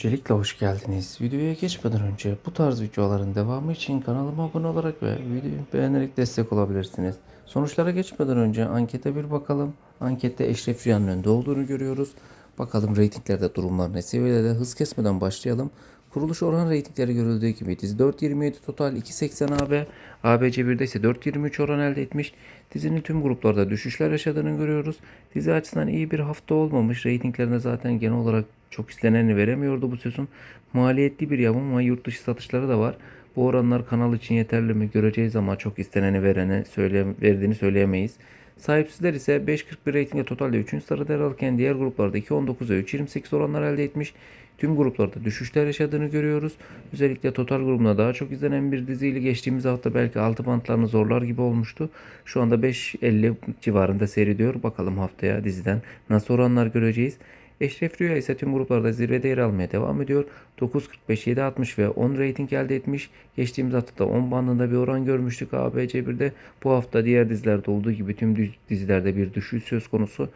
Öncelikle hoş geldiniz. Videoya geçmeden önce bu tarz videoların devamı için kanalıma abone olarak ve videoyu beğenerek destek olabilirsiniz. Sonuçlara geçmeden önce ankete bir bakalım. Ankette Eşref Rüyan'ın önde olduğunu görüyoruz. Bakalım reytinglerde durumlar ne seviyede hız kesmeden başlayalım. Kuruluş oran reytingleri görüldüğü gibi dizi 4.27 total 2.80 AB, ABC 1'de ise 4.23 oran elde etmiş. Dizinin tüm gruplarda düşüşler yaşadığını görüyoruz. Dizi açısından iyi bir hafta olmamış. Reytinglerinde zaten genel olarak çok isteneni veremiyordu bu sezon. Maliyetli bir yapım ama yurt dışı satışları da var. Bu oranlar kanal için yeterli mi göreceğiz ama çok isteneni verene söyle, verdiğini söyleyemeyiz. Sahipsizler ise 5.41 reytingle totalde 3. sırada yer alırken diğer gruplarda 2.19 ve 3.28 oranlar elde etmiş. Tüm gruplarda düşüşler yaşadığını görüyoruz. Özellikle total grubunda daha çok izlenen bir diziyle geçtiğimiz hafta belki 6 bantlarını zorlar gibi olmuştu. Şu anda 5.50 civarında seyrediyor. Bakalım haftaya diziden nasıl oranlar göreceğiz. Eşref Rüya ise tüm gruplarda zirvede yer almaya devam ediyor. 9.45, 7.60 ve 10 rating elde etmiş. Geçtiğimiz hafta 10 bandında bir oran görmüştük ABC1'de. Bu hafta diğer dizilerde olduğu gibi tüm dizilerde bir düşüş söz konusu.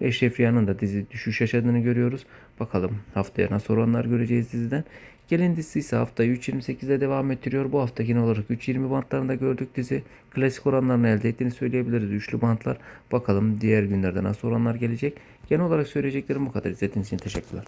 Eşref da dizi düşüş yaşadığını görüyoruz. Bakalım haftaya nasıl oranlar göreceğiz diziden. Gelin dizisi ise haftayı 3.28'de devam ettiriyor. Bu hafta genel olarak 3.20 bantlarında gördük dizi. Klasik oranlarını elde ettiğini söyleyebiliriz. Üçlü bantlar. Bakalım diğer günlerde nasıl oranlar gelecek. Genel olarak söyleyeceklerim bu kadar. İzlediğiniz için teşekkürler.